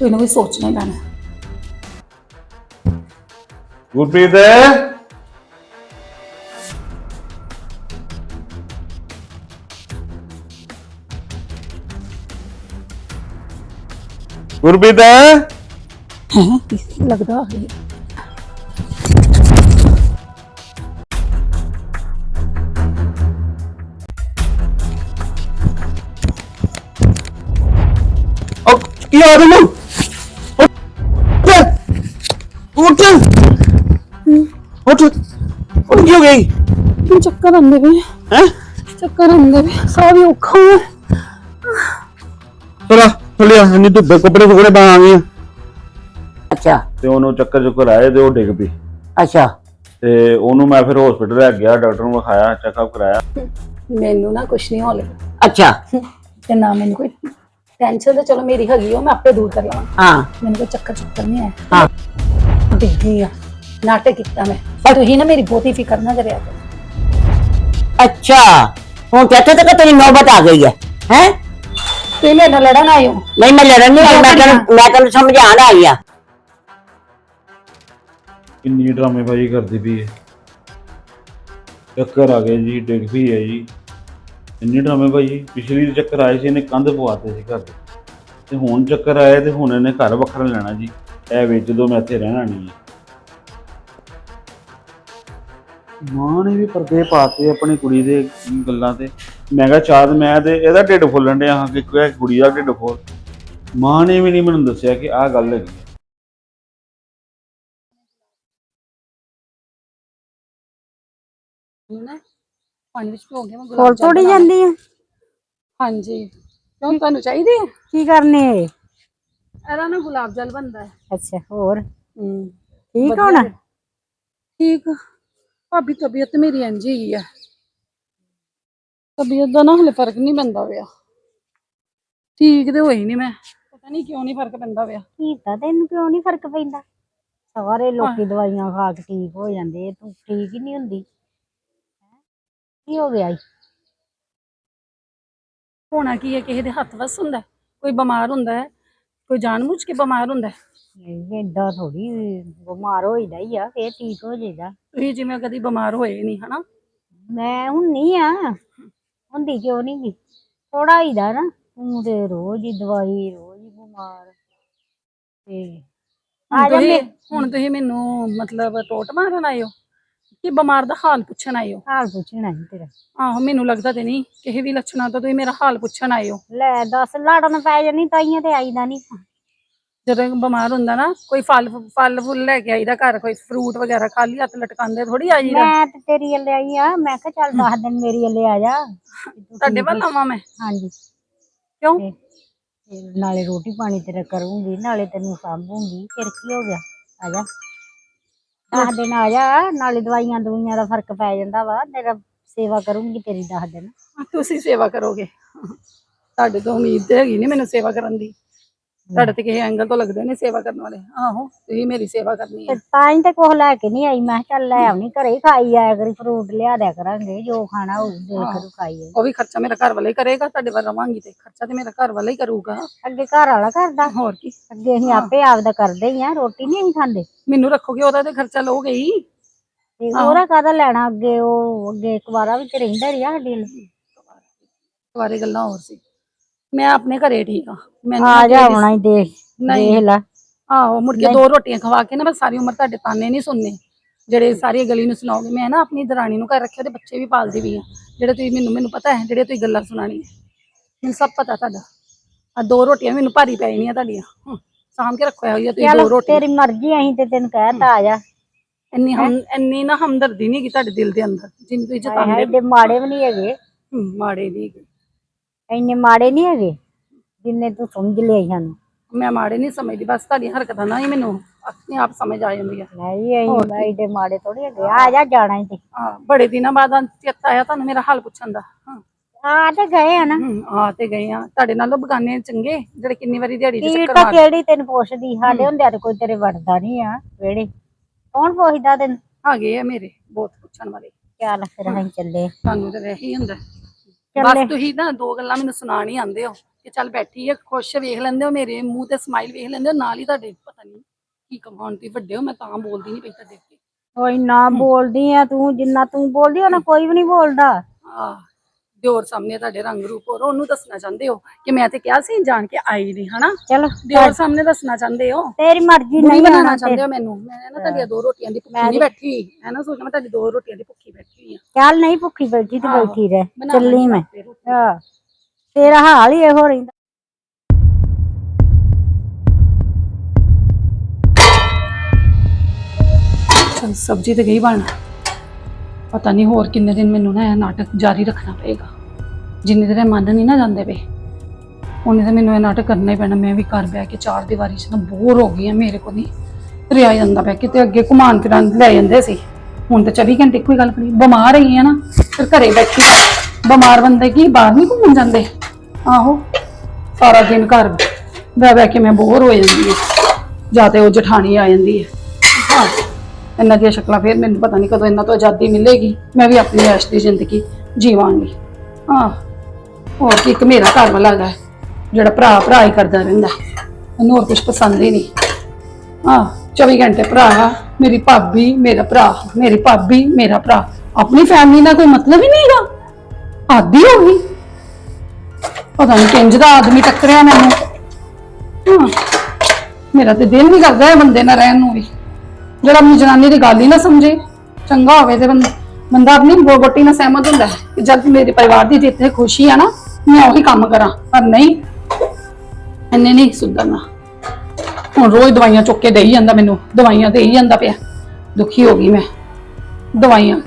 ਤੈਨੂੰ ਵੀ ਸੋਚਣਾ ਹੀ ਪੈਣਾ ਗੁਰਪ੍ਰੀਤ ਗੁਰਪ੍ਰੀਤ ਹੈ ਲੱਗਦਾ ਹੈ ਉਹ ਕੀ ਆ ਰਿਹਾ ਹੋ ਗਈ? ਮੈਨੂੰ ਚੱਕਰ ਆਉਂਦੇ ਵੇ। ਹੈ? ਚੱਕਰ ਆਉਂਦੇ ਵੇ। ਸਾਹ ਵੀ ਔਖਾ ਹੋਇਆ ਚਲਾ ਚਲਿਆ ਨਹੀਂ ਤੂੰ ਕੱਪੜੇ ਫੁਕੜੇ ਪਾ ਆ। ਗਈ ਅੱਛਾ। ਤੇ ਉਹਨੂੰ ਚੱਕਰ ਚੁੱਕਰ ਆਏ ਤੇ ਉਹ ਡਿੱਗ ਪਈ। ਅੱਛਾ। ਤੇ ਉਹਨੂੰ ਮੈਂ ਫਿਰ ਹਸਪੀਟਲ ਲੈ ਗਿਆ ਡਾਕਟਰ ਨੂੰ ਵਿਖਾਇਆ ਚੈੱਕਅਪ ਕਰਾਇਆ। ਮੈਨੂੰ ਨਾ ਕੁਛ ਨਹੀਂ ਹੋਲੇ ਅੱਛਾ। ਤੇ ਨਾ ਮੈਨੂੰ ਕੋਈ ਟੈਨਸ਼ਨ ਤੇ ਚਲੋ ਮੇਰੀ ਹੈਗੀ ਉਹ ਮੈਂ ਆਪੇ ਦੂਰ ਕਰ ਲਵਾਂ। ਹਾਂ। ਮੈਨੂੰ ਕੋਈ ਚੱਕਰ ਚੁੱਕਰ ਨਹੀਂ ਆਇਆ। ਹਾਂ। ਡਿੱਗੀ ਆ। ਨਾਟਕ ਕੀਤਾ ਮੈਂ। ਪਰ ਤੁਸੀਂ ਨਾ ਮੇਰੀ ਬਹੁਤੀ ਫਿਕਰ ਨਾ ਕਰਿਆ ਕਰੋ। ਅੱਛਾ ਹੁਣ ਤੇ ਇੱਥੇ ਤੱਕ ਤੇਰੀ ਨੌਬਤ ਆ ਗਈ ਹੈ ਹੈ? ਤੁਸੀਂ ਮੇਰੇ ਨਾਲ ਲੜਨ ਆਏ ਹੋ। ਨਹੀਂ ਮੈਂ ਲੜਨ ਨਹੀਂ ਆਈ ਮੈਂ ਤੈਨੂੰ ਮੈਂ ਤੈਨੂੰ ਸਮਝਾਉਣ ਆਈ ਆ ਕਿੰਨੀ ਡਰਾਮੇਬਾਜ਼ੀ ਕਰਦੀ ਪਈ ਹੈ। ਚੱਕਰ ਆ ਗਏ ਜੀ ਡਿੱਗ ਪਈ ਹੈ ਜੀ। ਇੰਨੀ ਡਰਾਮੇਬਾਜ਼ੀ ਪਿਛਲੀ ਦੇ ਚੱਕਰ ਆਏ ਸੀ ਇਹਨੇ ਕੰਧ ਪਵਾਤੇ ਸੀ ਘਰ ਦੇ। ਤੇ ਹੁਣ ਚੱਕਰ ਆਏ ਤੇ ਹੁਣ ਇਹਨੇ ਘਰ ਵੱਖਰਾ ਲੈਣਾ ਜੀ। ਇਹ ਵੇਚ ਦੋ ਮੈਂ ਇੱਥੇ ਰਹਿਣਾ ਨਹੀਂ ਹੈ। ਮਾਂ ਨੇ ਵੀ ਪਰਦੇ ਪਾਤੇ ਆਪਣੀ ਕੁੜੀ ਦੇ ਗੱਲਾਂ ਤੇ। ਮੈਂ ਕਿਹਾ ਚਾਦ ਮੈਂ ਤੇ ਇਹਦਾ ਢਿੱਡ ਫੁੱਲਣ ਡਿਆ ਹਾਂ ਕਿ ਕੋਈ ਕੁੜੀ ਦਾ ਢਿੱਡ ਫੁੱਲ। ਮਾਂ ਨੇ ਵੀ ਨਹੀਂ ਮੈਨੂੰ ਦੱਸਿਆ ਕਿ ਆਹ ਗੱਲ ਹੈਗੀ ਹੈ। ਨਾ ਪਾਣੀ ਵਿੱਚ ਭੋ ਗਿਆ ਮੈਂ ਗੁਲਾਬ ਜਾਮੁਨ ਥੋੜੀ ਬਣਾ। ਜਾਂਦੀ ਹੈ। ਹਾਂਜੀ। ਕਿਉਂ ਤੁਹਾਨੂੰ ਚਾਹੀਦੀ ਹੈ ਕੀ ਕਰਨੇ ਇਹਦਾ ਨਾ ਗੁਲਾਬ ਜਲ ਬਣਦਾ ਹੈ। ਅੱਛਾ ਹੋਰ? ਹੂੰ। ਠੀਕ ਹੋਣਾ। ਠੀਕ। ਭਾਬੀ ਤਬੀਅਤ ਮੇਰੀ ਇੰਝ ਹੀ ਹੈ ਤਬੀਅਤ ਦਾ ਨਾ ਹਲੇ ਫ਼ਰਕ ਨਹੀਂ ਪੈਂਦਾ ਪਿਆ। ਠੀਕ ਤੇ ਹੋਈ ਨਹੀਂ ਮੈਂ। ਪਤਾ ਨਹੀਂ ਕਿਉਂ ਨਹੀਂ ਫ਼ਰਕ ਪੈਂਦਾ ਪਿਆ। ਕੀਤਾ ਤੈਨੂੰ ਕਿਉਂ ਨਹੀਂ ਫ਼ਰਕ ਪੈਂਦਾ? ਸਾਰੇ ਲੋਕੀ ਦਵਾਈਆਂ ਖਾ ਕੇ ਠੀਕ ਹੋ ਜਾਂਦੇ ਤੂੰ ਠੀਕ ਹੀ ਨਹੀਂ ਹੁੰਦੀ? ਕੀ ਹੋ ਗਿਆ ਈ? ਹੋਣਾ ਕੀ ਹੈ ਕਿਸੇ ਦੇ ਹੱਥ ਵਸ ਹੁੰਦਾ ਹੈ। ਕੋਈ ਬਿਮਾਰ ਹੁੰਦਾ ਹੈ ਕੋਈ ਜਾਣਬੁੱਝ ਕੇ ਬਿਮਾਰ ਹੁੰਦਾ। ਹੈ ਨਹੀਂ ਏਦਾਂ ਥੋੜੀ ਬਿਮਾਰ ਹੋਈਦਾ ਹੀ ਆ ਫੇਰ ਠੀਕ ਹੋ ਜਾਏਗਾ ਤੁਸੀਂ ਜਿਵੇਂ ਕਦੀ ਬਿਮਾਰ ਹੋਏ ਨਹੀਂ ਹਨਾ? ਮੈਂ ਹੁਣ ਨਹੀਂ ਆ। ਹੁੰਦੀ ਕਿਉਂ ਨਹੀਂ ਗੀ? ਥੋੜਾ ਹੀਦਾ ਨਾ ਤੂੰ ਤੇ ਰੋਜ਼ ਹੀ ਦਵਾਈ ਰੋਜ਼ ਹੀ ਬਿਮਾਰ। ਤੇ ਆ ਜਾ ਤੁਸੀਂ ਹੁਣ ਤੁਸੀਂ ਮੈਨੂੰ ਮਤਲਬ ਟੋਟ ਮਾਰਨ ਆਏ ਹੋ? ਕਿ ਬਿਮਾਰ ਦਾ ਹਾਲ ਪੁੱਛਣ ਆਏ ਹੋ? ਹਾਲ ਪੁੱਛਣਾ ਸੀ ਤੇਰਾ। ਆਹੋ ਮੈਨੂੰ ਲੱਗਦਾ ਤੇ ਨਹੀਂ। ਕਿਸੇ ਵੀ ਲੱਛਣਾਂ ਤੋਂ ਤੁਸੀਂ ਮੇਰਾ ਹਾਲ ਪੁੱਛਣ ਆਏ ਹੋ। ਲੈ ਦੱਸ ਲੜਨ ਪੈ ਜਾਣੀ ਤਾਈਆਂ ਤੇ ਆਈਦਾ ਨਹੀਂ ਜਦੋਂ ਬਿਮਾਰ ਹੁੰਦਾ ਨਾ ਕੋਈ ਫਲ ਫਲ ਫੁੱਲ ਲੈ ਕੇ ਆਈਦਾ ਘਰ ਕੋਈ ਫਰੂਟ ਵਗੈਰਾ ਖਾਲੀ ਹੱਥ ਲਟਕਾਉਂਦੇ ਥੋੜੀ ਆ ਜੀਦਾ ਮੈਂ ਤੇ ਤੇਰੀ ਵੱਲੇ ਆਈ ਆ ਮੈਂ ਕਿਹਾ ਚੱਲ 10 ਦਿਨ ਮੇਰੀ ਵੱਲੇ ਆ ਜਾ। ਤੁਹਾਡੇ ਵੱਲ ਆਵਾਂ ਮੈਂ? ਹਾਂਜੀ। ਕਿਉਂ? ਤੇ ਨਾਲੇ ਰੋਟੀ ਪਾਣੀ ਤੇਰਾ ਕਰੂੰਗੀ ਨਾਲੇ ਤੈਨੂੰ ਸਾਂਭੂੰਗੀ ਫਿਰ ਕੀ ਹੋ ਗਿਆ? ਆ ਜਾ। ਦਸ ਦਿਨ ਆ ਜਾ ਨਾਲੇ ਦਵਾਈਆਂ ਦਵਾਈਆਂ ਦਾ ਫ਼ਰਕ ਪੈ ਜਾਂਦਾ ਵਾ ਤੇਰਾ ਸੇਵਾ ਕਰੂੰਗੀ ਤੇਰੀ 10 ਦਿਨ। ਤੁਸੀਂ ਸੇਵਾ ਕਰੋਗੇ। ਤੁਹਾਡੇ ਤੋਂ ਉਮੀਦ ਤੇ ਹੈਗੀ ਨਹੀਂ ਮੈਨੂੰ ਸੇਵਾ ਕਰਨ ਦੀ। ਤੁਹਾਡੇ ਤੇ ਕਿਸੇ ਐਂਗਲ ਤੋਂ ਲੱਗਦੇ ਨੇ ਸੇਵਾ ਕਰਨ ਵਾਲੇ। ਆਹੋ ਤੁਸੀਂ ਮੇਰੀ ਸੇਵਾ ਕਰਨੀ ਹੈ ਤਾਂ ਹੀ ਤੇ ਕੁਛ ਲੈ ਕੇ ਨਹੀਂ ਆਈ। ਮੈਂ ਕਿਹਾ ਚੱਲ ਲੈ ਆਉਣੀ ਘਰੇ ਹੀ ਖਾਈ ਆਇਆ ਕਰੀ ਫਰੂਟ ਲਿਆ ਦਿਆ ਕਰਾਂਗੇ ਜੋ ਖਾਣਾ ਹੋਊ ਦੇ ਕਰੂ ਖਾਈ। ਉਹ ਵੀ ਖਰਚਾ ਮੇਰਾ ਘਰ ਵਾਲਾ ਹੀ ਕਰੇਗਾ ਤੁਹਾਡੇ ਵੱਲ ਰਵਾਂਗੀ ਤੇ ਖਰਚਾ ਤੇ ਮੇਰਾ ਘਰ ਵਾਲਾ ਹੀ ਕਰੂਗਾ। ਅੱਗੇ ਘਰ ਵਾਲਾ ਕਰਦਾ। ਹੋਰ ਕੀ। ਅੱਗੇ ਅਸੀਂ ਆਪੇ ਆਪਦਾ ਕਰਦੇ ਹੀ ਆ ਰੋਟੀ ਨਹੀਂ ਅਸੀਂ ਖਾਂਦੇ। ਮੈਨੂੰ ਰੱਖੋਗੇ ਉਹਦਾ ਤੇ ਖਰਚਾ ਲਓਗੇ ਹੀ। ਤੇ ਉਹਦਾ ਕਾਹਦਾ ਲੈਣਾ ਅੱਗੇ ਉਹ ਅੱਗੇ ਇੱਕ ਵਾਰਾ ਵੀ ਤੇ ਰਹਿੰਦਾ ਰਿਹਾ ਸਾਡੇ। ਨਾਲ ਬਾਰੇ ਗੱਲਾਂ ਹੋਰ ਸੀ। ਮੈਂ ਆਪਣੇ ਘਰੇ ਠੀਕ ਆ। ਮੈਨੂੰ ਆ ਜਾ ਆਉਣਾ ਹੀ ਦੇਖ ਨਹੀਂ। ਦੇਖ ਲੈ। ਆਹੋ ਮੁੜ ਕੇ ਦੋ ਰੋਟੀਆਂ ਖਵਾ ਕੇ ਨਾ ਬਸ ਸਾਰੀ ਉਮਰ ਤੁਹਾਡੇ ਤਾਨੇ ਨਹੀਂ ਸੁਣਨੇ। ਜਿਹੜੇ ਸਾਰੀ ਗਲੀ ਨੂੰ ਸੁਣਾਓਗੇ ਮੈਂ ਨਾ ਆਪਣੀ ਦਰਾਣੀ ਨੂੰ ਘਰ ਰੱਖਿਆ ਤੇ ਬੱਚੇ ਵੀ ਪਾਲਦੀ ਵੀ ਆ। ਜਿਹੜੇ ਤੁਸੀਂ ਮੈਨੂੰ ਮੈਨੂੰ ਪਤਾ ਹੈ ਜਿਹੜੇ ਤੁਸੀਂ ਗੱਲਾਂ ਸੁਣਾਣੀ ਮੈਨੂੰ ਸਭ ਪਤਾ ਤੁਹਾਡਾ। ਆ ਦੋ ਰੋਟੀਆਂ ਮੈਨੂੰ ਭਾਰੀ ਪੈ ਜਾਣੀਆਂ ਤੁਹਾਡੀਆਂ। ਹਮ, ਸਾਂਭ ਕੇ ਰੱਖਿਆ ਹੋਈ ਆ ਤੁਸੀਂ ਦੋ ਚੱਲ ਰੋਟੀਆਂ। ਤੇਰੀ ਮਰਜ਼ੀ ਅਸੀਂ ਤੇ ਤੈਨੂੰ ਕਹਿਤਾ ਆ ਜਾ। ਇੰਨੀ ਹਮ ਇੰਨੀ ਨਾ ਹਮਦਰਦੀ ਨਹੀਂ ਕਿ ਤੁਹਾਡੇ ਦਿਲ ਦੇ ਅੰਦਰ ਜਿੰਨੀ ਤੁਸੀਂ ਜਤਾਉਂਦੇ ਮਾੜੇ ਵੀ ਨਹੀਂ ਹੈਗੇ। ਹਮ, ਮਾੜੇ ਨਹੀਂ ਇੰਨੇ ਮਾੜੇ ਨਹੀਂ ਹੈਗੇ ਜਿੰਨੇ ਤੂੰ ਸਮਝ ਲਿਆ ਸਾਨੂੰ। ਮੈਂ ਮਾੜੇ ਨਹੀਂ ਸਮਝਦੀ ਬਸ ਤੁਹਾਡੀ ਹਰਕਤਾਂ ਨਾਲ ਹੀ ਮੈਨੂੰ ਆਪਣੇ ਆਪ ਸਮਝ ਆ ਜਾਂਦੀ ਆ। ਨਹੀਂ ਅਸੀਂ ਏਡੇ ਮਾੜੇ ਥੋੜੀ ਹੈਗੇ ਆ ਜਾ ਜਾਣਾ ਹੀ ਤੇ ਹਾਂ, ਬੜੇ ਦਿਨਾਂ ਬਾਅਦ ਅੱਜ ਚੇਤਾ ਆਇਆ ਤੁਹਾਨੂੰ ਮੇਰਾ ਹਾਲ ਪੁੱਛਣ ਦਾ। ਹਾਂ। ਆ ਤੇ ਗਏ ਆ ਨਾ। ਹਮ, ਆ ਤੇ ਗਏ ਆ। ਤੁਹਾਡੇ ਨਾਲੋਂ ਬਗਾਨੇ ਚੰਗੇ ਜਿਹੜੇ ਕਿੰਨੀ ਵਾਰੀ ਦਿਹਾੜੀ ਦੇ ਕੀ ਚੱਕਰ ਤਾਂ ਮਾਰ ਕਿਹੜੀ ਤੈਨੂੰ ਪੁੱਛਦੀ ਸਾਡੇ ਹੁੰਦਿਆਂ ਤੇ ਕੋਈ ਤੇਰੇ ਵੜਦਾ ਨਹੀਂ ਆ ਵੇੜੇ ਕੌਣ ਪੁੱਛਦਾ ਤੈਨੂੰ? ਆ ਗਏ ਆ ਮੇਰੇ ਬਹੁਤ ਪੁੱਛਣ ਵਾਲੇ। ਚੱਲ ਫਿਰ ਅਸੀਂ ਚੱਲੇ। ਤੁਹਾਨੂੰ ਤੇ ਵੈਸੇ ਹੀ ਹੁੰਦਾ। ਬਸ ਤੁਸੀਂ ਨਾ ਦੋ ਗੱਲਾਂ ਮੈਨੂੰ ਸੁਣਾਣੀ ਆਉਂਦੇ ਹੋ ਕਿ ਚੱਲ ਬੈਠੀ ਹੈ ਖੁਸ਼ ਵੇਖ ਲੈਂਦੇ ਹੋ ਮੇਰੇ ਮੂੰਹ ਤੇ ਸਮਾਈਲ ਵੇਖ ਲੈਂਦੇ ਹੋ ਨਾਲ ਹੀ ਤੁਹਾਡੇ ਪਤਾ ਨਹੀਂ ਕੀ ਕਮਾਉਣ ਤੇ ਵੱਡੇ ਹੋ ਮੈਂ ਤਾਂ ਬੋਲਦੀ ਨਹੀਂ ਪਈ ਤੁਹਾਡੇ ਅੱਗੇ। ਓਏ ਨਾ ਬੋਲਦੀ ਆ ਤੂੰ ਜਿੰਨਾ ਤੂੰ ਬੋਲਦੀ ਉਹਨਾਂ ਕੋਈ ਵੀ ਨਹੀਂ ਬੋਲਦਾ। ਆ ਦਿਓਰ ਸਾਹਮਣੇ ਤੁਹਾਡੇ ਰੰਗ ਰੂਪ ਹੋਰ ਉਹਨੂੰ ਦੱਸਣਾ ਚਾਹੁੰਦੇ ਹੋ ਕਿ ਮੈਂ ਤੇ ਕਿਹਾ ਸੀ ਜਾਣ ਕੇ ਆਈ ਨਹੀਂ ਹਨਾ? ਚਲੋ ਦਿਓਰ ਸਾਹਮਣੇ ਦੱਸਣਾ ਚਾਹੁੰਦੇ ਹੋ? ਤੇਰੀ ਮਰਜ਼ੀ ਨਹੀਂ ਬਣਾਉਣਾ ਚਾਹੁੰਦੇ ਹੋ ਮੈਨੂੰ? ਮੈਂ ਨਾ ਤੁਹਾਡੀਆਂ ਦੋ ਰੋਟੀਆਂ ਦੀ ਭੁੱਖੀ ਨਹੀਂ ਬੈਠੀ ਹੈ ਨਾ ਸੋਚਣਾ ਮੈਂ ਤੁਹਾਡੀ ਦੋ ਰੋਟੀਆਂ ਦੀ ਭੁੱਖੀ ਬੈਠੀ ਆ। ਚੱਲ ਨਹੀਂ ਭੁੱਖੀ ਬੈਠੀ ਤੇ ਬੈਠੀ ਰਹਿ। ਚੱਲੀ ਮੈਂ। ਹਾਂ। ਤੇਰਾ ਹਾਲ ਹੀ ਇਹੋ ਰਹਿੰਦਾ। ਸਬਜ਼ੀ ਤੇ ਗਈ ਬਣ। ਪਤਾ ਨਹੀਂ ਹੋਰ ਕਿੰਨੇ ਦਿਨ ਮੈਨੂੰ ਨਾ ਇਹ ਨਾਟਕ ਜਾਰੀ ਰੱਖਣਾ ਪਏਗਾ। ਜਿੰਨੇ ਦਿਨ ਇਹ ਮੰਨ ਨਹੀਂ ਨਾ ਜਾਂਦੇ ਪਏ ਉਹਨੇ ਤਾਂ ਮੈਨੂੰ ਇਹ ਨਾਟਕ ਕਰਨਾ ਹੀ ਪੈਣਾ। ਮੈਂ ਵੀ ਘਰ ਬਹਿ ਕੇ ਚਾਰ ਦੀਵਾਰੀ 'ਚ ਨਾ ਬੋਰ ਹੋ ਗਈ ਆ, ਮੇਰੇ ਕੋਲ ਨਹੀਂ ਰਿਆ ਜਾਂਦਾ ਪਿਆ। ਕਿਤੇ ਅੱਗੇ ਘੁਮਾਨ ਫਿਰਾਂ ਲੈ ਜਾਂਦੇ ਸੀ। ਹੁਣ ਤਾਂ 24 ਘੰਟੇ ਇੱਕੋ ਹੀ ਗੱਲ ਕਰੀ ਬਿਮਾਰ ਹੈਗੀ ਆ ਨਾ, ਫਿਰ ਘਰੇ ਬੈਠੀ ਬਿਮਾਰ ਬੰਦੇ ਕੀ ਬਾਹਰ ਨਹੀਂ ਘੁੰਮਣ ਜਾਂਦੇ? ਆਹੋ, ਸਾਰਾ ਦਿਨ ਘਰ ਬਹਿ ਬਹਿ ਕੇ ਮੈਂ ਬੋਰ ਹੋ ਜਾਂਦੀ ਹਾਂ ਜਾਂ ਤੇ ਉਹ ਜਠਾਣੀ ਆ ਜਾਂਦੀ ਹੈ ਹਾਂ। ਇਹਨਾਂ ਦੀਆਂ ਸ਼ਕਲਾਂ ਫਿਰ ਮੈਨੂੰ ਪਤਾ ਨਹੀਂ ਕਦੋਂ ਇਹਨਾਂ ਤੋਂ ਆਜ਼ਾਦੀ ਮਿਲੇਗੀ। ਮੈਂ ਵੀ ਆਪਣੀ ਐਸ਼ ਦੀ ਜ਼ਿੰਦਗੀ ਜੀਵਾਂਗੀ। ਹਾਂ ਹੋਰ ਕੀ ਇੱਕ ਮੇਰਾ ਘਰ ਵਾਲਾ ਹੈਗਾ, ਜਿਹੜਾ ਭਰਾ ਭਰਾ ਹੀ ਕਰਦਾ ਰਹਿੰਦਾ। ਹੈ। ਉਹਨੂੰ ਹੋਰ ਕੁਝ ਪਸੰਦ ਹੀ ਨਹੀਂ। ਹਾਂ 24 ਘੰਟੇ ਭਰਾ, ਮੇਰੀ ਭਾਬੀ, ਮੇਰਾ ਭਰਾ, ਮੇਰੀ ਭਾਬੀ, ਮੇਰਾ ਭਰਾ। ਆਪਣੀ ਫੈਮਿਲੀ ਨਾਲ ਕੋਈ ਮਤਲਬ ਹੀ ਨਹੀਂਗਾ ਆਦੀ ਹੋ ਗਈ। ਪਤਾ ਨਹੀਂ ਕਿੰਜ ਦਾ ਆਦਮੀ ਟੱਕਰਿਆ ਮੈਨੂੰ। ਹਾਂ ਮੇਰਾ ਤੇ ਦਿਲ ਨਹੀਂ ਕਰਦਾ ਇਹ ਬੰਦੇ ਨਾਲ ਰਹਿਣ ਨੂੰ ਵੀ। ਜਿਹੜਾ ਆਪਣੀ ਜਨਾਨੀ ਦੀ ਗੱਲ ਹੀ ਨਾ ਸਮਝੇ, ਚੰਗਾ ਹੋਵੇ ਤੇ ਬੰਦਾ ਬੰਦਾ ਆਪਣੀ ਬੋਬਟੀ ਨਾਲ ਸਹਿਮਤ ਹੁੰਦਾ ਹੈ ਕਿ ਜਦ ਮੇਰੇ ਪਰਿਵਾਰ ਦੀ ਜਿੱਥੇ ਖੁਸ਼ੀ ਆ ਨਾ, ਮੈਂ ਉਹੀ ਕੰਮ ਕਰਾਂ, ਪਰ ਨਹੀਂ, ਇੰਨੇ ਨਹੀਂ ਸੁਧਰਨਾ। ਹੁਣ ਰੋਜ਼ ਦਵਾਈਆਂ ਚੁੱਕ ਕੇ ਦੇਈ ਜਾਂਦਾ ਮੈਨੂੰ, ਦਵਾਈਆਂ ਦੇਈ ਜਾਂਦਾ ਪਿਆ, ਦੁਖੀ ਹੋ ਗਈ ਮੈਂ। ਦਵਾਈਆਂ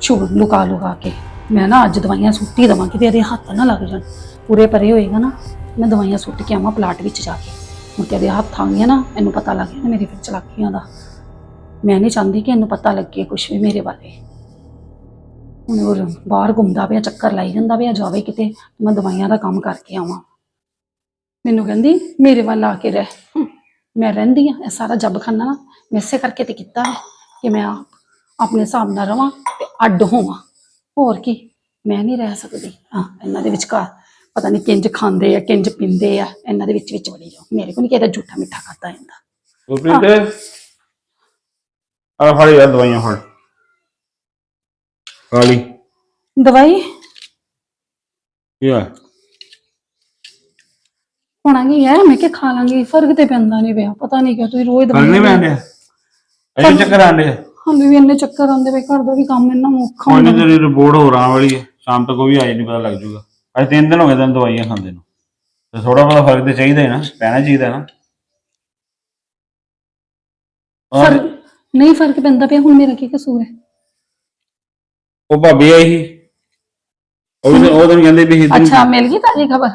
ਛੁਪ ਲੁਕਾ ਲੁਕਾ ਕੇ, ਮੈਂ ਨਾ ਅੱਜ ਦਵਾਈਆਂ ਸੁੱਟੀ ਦਵਾਂ, ਕਿਤੇ ਇਹਦੇ ਹੱਥ ਨਾ ਲੱਗ ਜਾਣ। ਪੂਰੇ ਪਰੇ ਹੋਏਗਾ ਨਾ, ਮੈਂ ਦਵਾਈਆਂ ਸੁੱਟ ਕੇ ਆਵਾਂ ਪਲਾਟ ਵਿੱਚ ਜਾ ਕੇ। ਹੁਣ ਤੇ ਇਹਦੇ ਹੱਥ ਆ ਗਈਆਂ ਨਾ ਇਹਨੂੰ ਪਤਾ ਲੱਗ ਗਿਆ ਨਾ ਮੇਰੀ ਫਿਰ ਚਲਾਕੀਆਂ ਦਾ। ਮੈਂ ਨਹੀਂ ਚਾਹੁੰਦੀ ਕਿ ਇਹਨੂੰ ਪਤਾ ਲੱਗੇ ਕੁਝ ਵੀ ਮੇਰੇ ਬਾਰੇ। ਹੁਣ ਉਹ ਬਾਹਰ ਘੁੰਮਦਾ ਪਿਆ ਚੱਕਰ ਲਾਈ ਜਾਂਦਾ ਪਿਆ ਜਾਵੇ ਕਿਤੇ ਮੈਂ ਦਵਾਈਆਂ ਦਾ ਕੰਮ ਕਰਕੇ ਆਵਾਂ। ਮੈਨੂੰ ਕਹਿੰਦੀ ਮੇਰੇ ਵੱਲ ਆ ਕੇ ਰਹਿ। ਮੈਂ ਰਹਿੰਦੀ ਆ ਇਹ ਸਾਰਾ ਜੱਬਖਾਨਾ ਨਾ ਮੈਂ ਇਸੇ ਕਰਕੇ ਤੇ ਕੀਤਾ ਕਿ ਮੈਂ ਆਪ- ਆਪਣੇ ਹਿਸਾਬ ਨਾਲ ਰਵਾਂ ਤੇ ਅੱਡ ਹੋਵਾਂ। ਹੋਰ ਕੀ ਮੈਂ ਨਹੀਂ ਰਹਿ ਸਕਦੀ। ਹਾਂ ਇਹਨਾਂ ਦੇ ਵਿਚਕਾਰ ਪਤਾ ਨਹੀਂ ਕਿੰਜ ਖਾਂਦੇ ਆ ਕਿੰਜ ਪੀਂਦੇ ਆ ਇਹਨਾਂ ਦੇ ਵਿੱਚ ਵਿੱਚ ਵੜੀ ਜਾਓ ਮੇਰੇ ਕੋਲ ਨਹੀਂ ਕਿਹਦਾ ਝੂਠਾ ਮਿੱਠਾ ਖਾਦਾ ਜਾਂਦਾ। ਗੁਰਪ੍ਰੀਤ? ਆ ਫੜ ਯਾਰ ਦਵਾਈਆਂ ਫੜ। ਕਾਲੀ ਦਵਾਈ? ਆ? ਹੋਣਾ ਕੀ ਹੈ ਮੈਂ ਕਿ ਖਾ ਲਾਂਗੀ ਫ਼ਰਕ ਤੇ ਪੈਂਦਾ ਨਹੀਂ ਪਿਆ ਪਤਾ ਨਹੀਂ ਕਿਉਂ ਤੁਸੀਂ ਰੋਜ਼ ਫ਼ਰਕ ਨਹੀਂ ਦਵਾਈ ਪੈਂਦੇ ਅਜੇ ਚੱਕਰ ਆਂਦੇ ਹਾਲੇ ਵੀ ਇੰਨੇ ਚੱਕਰ ਆਉਂਦੇ ਪਏ ਘਰ ਦਾ ਵੀ ਕੰਮ ਇੰਨਾ ਔਖਾ ਕੋਈ ਹੁੰਦਾ। ਨਹੀਂ ਤੇਰੀ ਰਿਪੋਰਟ ਹੋ ਰਾਂ ਵਾਲੀ ਹੈ ਸ਼ਾਮ ਤੱਕ ਉਹ ਵੀ ਆਈ ਨਹੀਂ ਪਤਾ ਲੱਗ ਜੂਗਾ ਅੱਜ ਤਿੰਨ ਦਿਨ ਹੋ ਗਏ ਤੈਨੂੰ ਦਵਾਈਆਂ ਖਾਂਦੇ ਨੂੰ। ਤੇ ਥੋੜਾ ਬਹੁਤਾ ਫ਼ਰਕ ਤੇ ਚਾਹੀਦਾ ਹੈ ਨਾ ਪੈਣਾ ਚਾਹੀਦਾ ਨਾ। ਔਰ ਨਹੀਂ ਫ਼ਰਕ ਪੈਂਦਾ ਪਿਆ ਹੁਣ ਮੇਰਾ ਕੀ ਕਸੂਰ ਹੈ? ਉਹ ਭਾਬੀ ਆਈ ਸੀ। ਉਹ ਵੀ ਉਹ ਦਿਨ ਕਹਿੰਦੇ ਵੀ ਸੀ ਤੂੰ- ਅੱਛਾ ਮਿਲ ਗਈ ਤਾਜੀ ਖਬਰ?